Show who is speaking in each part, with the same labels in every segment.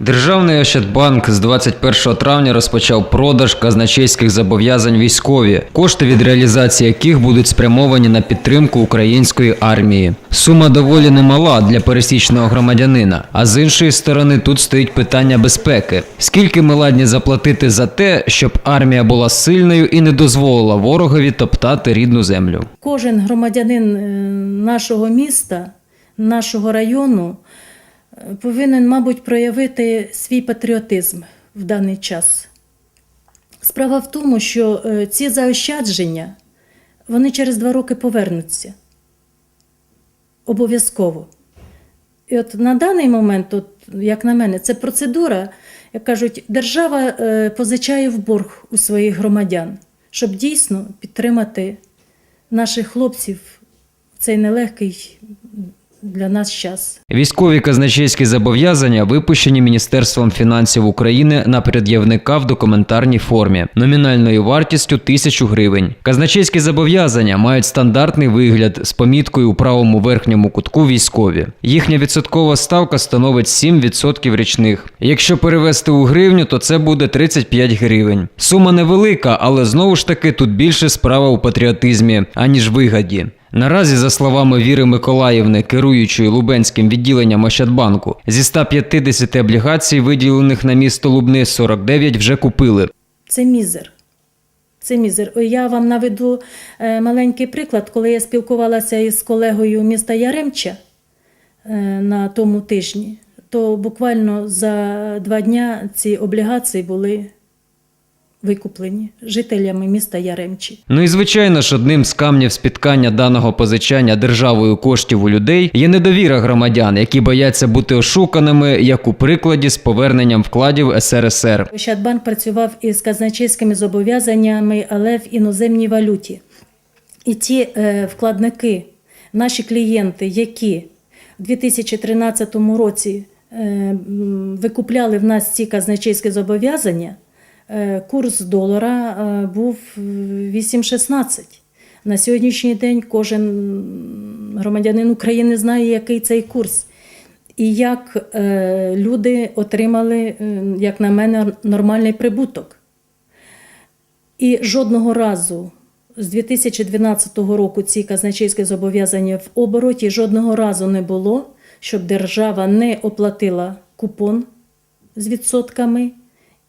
Speaker 1: Державний Ощадбанк з 21 травня розпочав продаж казначейських зобов'язань військові, кошти від реалізації яких будуть спрямовані на підтримку української армії. Сума доволі немала для пересічного громадянина. А з іншої сторони, тут стоїть питання безпеки: скільки ми ладні заплатити за те, щоб армія була сильною і не дозволила ворогові топтати рідну землю.
Speaker 2: Кожен громадянин е, нашого міста, нашого району повинен, мабуть, проявити свій патріотизм в даний час. Справа в тому, що е, ці заощадження вони через два роки повернуться. Обов'язково. І от на даний момент, от, як на мене, це процедура, як кажуть, держава е, позичає в борг у своїх громадян, щоб дійсно підтримати наших хлопців в цей нелегкий для нас час.
Speaker 1: Військові казначейські зобов'язання випущені Міністерством фінансів України на пред'явника в документарній формі номінальною вартістю тисячу гривень. Казначейські зобов'язання мають стандартний вигляд з поміткою у правому верхньому кутку військові. Їхня відсоткова ставка становить 7% річних. Якщо перевести у гривню, то це буде 35 гривень. Сума невелика, але знову ж таки тут більше справа у патріотизмі, аніж вигаді. Наразі, за словами Віри Миколаївни, керуючої Лубенським відділенням Ощадбанку, зі 150 облігацій, виділених на місто Лубни, 49 вже купили.
Speaker 2: Це мізер. Це мізер. Я вам наведу е, маленький приклад, коли я спілкувалася із колегою міста Яремча е, на тому тижні, то буквально за два дня ці облігації були викуплені жителями міста Яремчі.
Speaker 1: Ну і звичайно ж, одним з камнів спіткання даного позичання державою коштів у людей є недовіра громадян, які бояться бути ошуканими, як у прикладі з поверненням вкладів СРСР.
Speaker 2: Ощадбанк працював із казначейськими зобов'язаннями, але в іноземній валюті. І ті е, вкладники, наші клієнти, які в 2013 році е, викупляли в нас ці казначейські зобов'язання, курс долара е, був 8,16. На сьогоднішній день кожен громадянин України знає, який цей курс. І як е, люди отримали, е, як на мене, нормальний прибуток. І жодного разу з 2012 року ці казначейські зобов'язання в обороті жодного разу не було, щоб держава не оплатила купон з відсотками,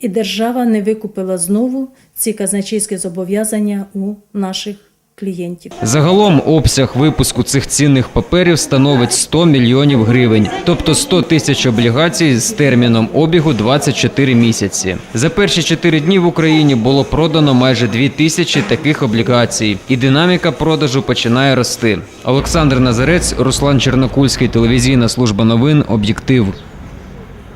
Speaker 2: і держава не викупила знову ці казначейські зобов'язання у наших клієнтів.
Speaker 1: Загалом обсяг випуску цих цінних паперів становить 100 мільйонів гривень, тобто 100 тисяч облігацій з терміном обігу 24 місяці. За перші 4 дні в Україні було продано майже 2 тисячі таких облігацій, і динаміка продажу починає рости. Олександр Назарець, Руслан Чернокульський, телевізійна служба новин, об'єктив.